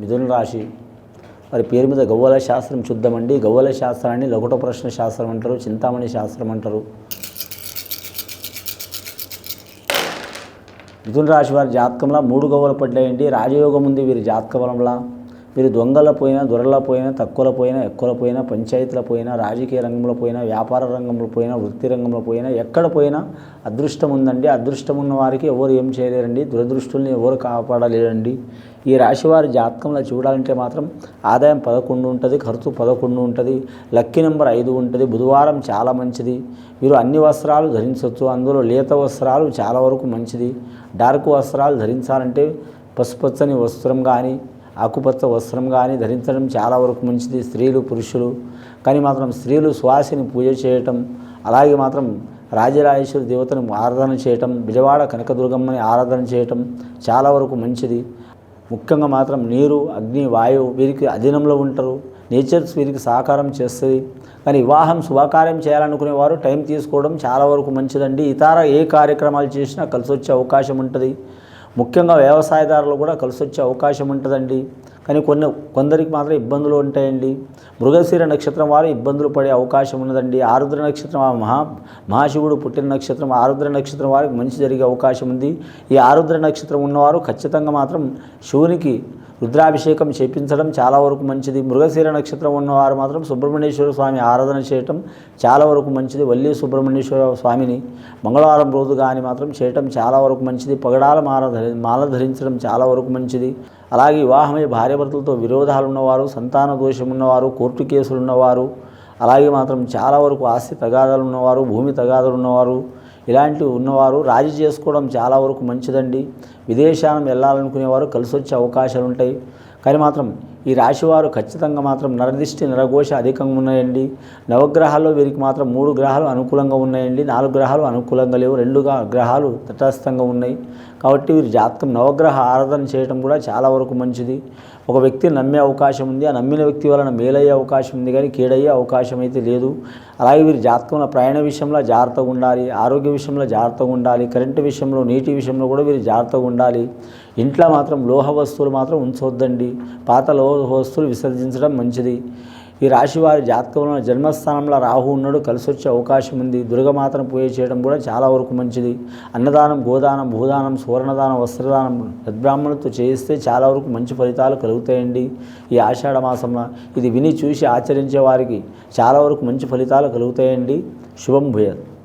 మిథున రాశి. వారి పేరు మీద గవ్వల శాస్త్రం చూద్దామండి. గవ్వల శాస్త్రాన్ని లఘుట ప్రశ్న శాస్త్రం అంటారు చింతామణి శాస్త్రం అంటారు. మిథున రాశి వారి జాతకంలో మూడు గవ్వలు పడ్డాయండి. రాజయోగం ఉంది వీరి జాతక బలంలో. మీరు దొంగల పోయినా దొరల పోయినా తక్కువల పోయినా ఎక్కువల పోయినా పంచాయతీల పోయినా రాజకీయ రంగంలో పోయినా వ్యాపార రంగంలో పోయినా వృత్తి రంగంలో పోయినా ఎక్కడ పోయినా అదృష్టం ఉందండి. అదృష్టం ఉన్న వారికి ఎవరు ఏం చేయలేరండి. దురదృష్టుల్ని ఎవరు కాపాడలేరండి. ఈ రాశి వారి జాతకంలో చూడాలంటే మాత్రం ఆదాయం పదకొండు ఉంటుంది ఖర్చు పదకొండు ఉంటుంది లక్కీ నెంబర్ ఐదు ఉంటుంది. బుధవారం చాలా మంచిది. మీరు అన్ని వస్త్రాలు ధరించవచ్చు. అందులో లేత వస్త్రాలు చాలా వరకు మంచిది. డార్క్ వస్త్రాలు ధరించాలంటే పసుపచ్చని వస్త్రం కానీ ఆకుపచ్చ వస్త్రం కానీ ధరించడం చాలా వరకు మంచిది. స్త్రీలు పురుషులు. కానీ మాత్రం స్త్రీలు సువాసిని పూజ చేయటం అలాగే మాత్రం రాజరాజేశ్వరి దేవతను ఆరాధన చేయటం విజయవాడ కనకదుర్గమ్మని ఆరాధన చేయటం చాలా వరకు మంచిది. ముఖ్యంగా మాత్రం నీరు అగ్ని వాయువు వీరికి అధీనంలో ఉంటారు. నేచర్స్ వీరికి సహకారం చేస్తుంది. కానీ వివాహం శుభకార్యం చేయాలనుకునే వారు టైం తీసుకోవడం చాలా వరకు మంచిదండి. ఇతర ఏ కార్యక్రమాలు చేసినా కలిసి వచ్చే అవకాశం ఉంటుంది. ముఖ్యంగా వ్యవసాయదారులు కూడా కలిసి వచ్చే అవకాశం ఉంటుందండి. కానీ కొన్ని కొందరికి మాత్రం ఇబ్బందులు ఉంటాయండి. మృగశీర నక్షత్రం వారు ఇబ్బందులు పడే అవకాశం ఉన్నదండి. ఆరుద్ర నక్షత్రం మహా మహాశివుడు పుట్టిన నక్షత్రం ఆరుద్ర నక్షత్రం వారికి మంచి జరిగే అవకాశం ఉంది. ఈ ఆరుద్ర నక్షత్రం ఉన్నవారు ఖచ్చితంగా మాత్రం శివునికి రుద్రాభిషేకం చేపించడం చాలా వరకు మంచిది. మృగశీర నక్షత్రం ఉన్నవారు మాత్రం సుబ్రహ్మణ్యేశ్వర స్వామి ఆరాధన చేయటం చాలా వరకు మంచిది. వల్లి సుబ్రహ్మణ్యేశ్వర స్వామిని మంగళవారం రోజు కానీ మాత్రం చేయటం చాలా వరకు మంచిది. పగడాల మాల మాల ధరించడం చాలా వరకు మంచిది. అలాగే వివాహమై భార్యభర్తలతో విరోధాలు ఉన్నవారు సంతాన దోషం ఉన్నవారు కోర్టు కేసులు ఉన్నవారు అలాగే మాత్రం చాలా వరకు ఆస్తి తగాదాలు ఉన్నవారు భూమి తగాదాలు ఉన్నవారు ఇలాంటివి ఉన్నవారు రాజీ చేసుకోవడం చాలా వరకు మంచిదండి. విదేశాలను వెళ్ళాలనుకునేవారు కలిసి వచ్చే అవకాశాలు ఉంటాయి కానీ మాత్రం ఈ రాశివారు ఖచ్చితంగా మాత్రం నరదిష్టి నరఘోష అధికంగా ఉన్నాయండి. నవగ్రహాల్లో వీరికి మాత్రం మూడు గ్రహాలు అనుకూలంగా ఉన్నాయండి. నాలుగు గ్రహాలు అనుకూలంగా లేవు. రెండు గ్రహాలు తటస్థంగా ఉన్నాయి. కాబట్టి వీరి జాతకం నవగ్రహ ఆరాధన చేయడం కూడా చాలా వరకు మంచిది. ఒక వ్యక్తిని నమ్మే అవకాశం ఉంది. ఆ నమ్మిన వ్యక్తి వలన మేలయ్యే అవకాశం ఉంది కానీ కీడయ్యే అవకాశం అయితే లేదు. అలాగే వీరి జాతకంలో ప్రయాణ విషయంలో జాగ్రత్తగా ఉండాలి. ఆరోగ్య విషయంలో జాగ్రత్తగా ఉండాలి. కరెంటు విషయంలో నీటి విషయంలో కూడా వీరు జాగ్రత్తగా ఉండాలి. ఇంట్లో మాత్రం లోహ వస్తువులు మాత్రం ఉంచొద్దండి. పాత లోహ వస్తువులు విసర్జించడం మంచిది. ఈ రాశి వారి జాతకంలో జన్మస్థానంలో రాహు ఉన్నాడు. కలిసి వచ్చే అవకాశం ఉంది. దుర్గమాతను పూజ చేయడం కూడా చాలా వరకు మంచిది. అన్నదానం గోదానం భూదానం సువర్ణదానం వస్త్రదానం సద్బ్రాహ్మణులతో చేయిస్తే చాలా వరకు మంచి ఫలితాలు కలుగుతాయండి ఈ ఆషాఢ మాసంలో. ఇది విని చూసి ఆచరించే వారికి చాలా వరకు మంచి ఫలితాలు కలుగుతాయండి. శుభం భూయత్.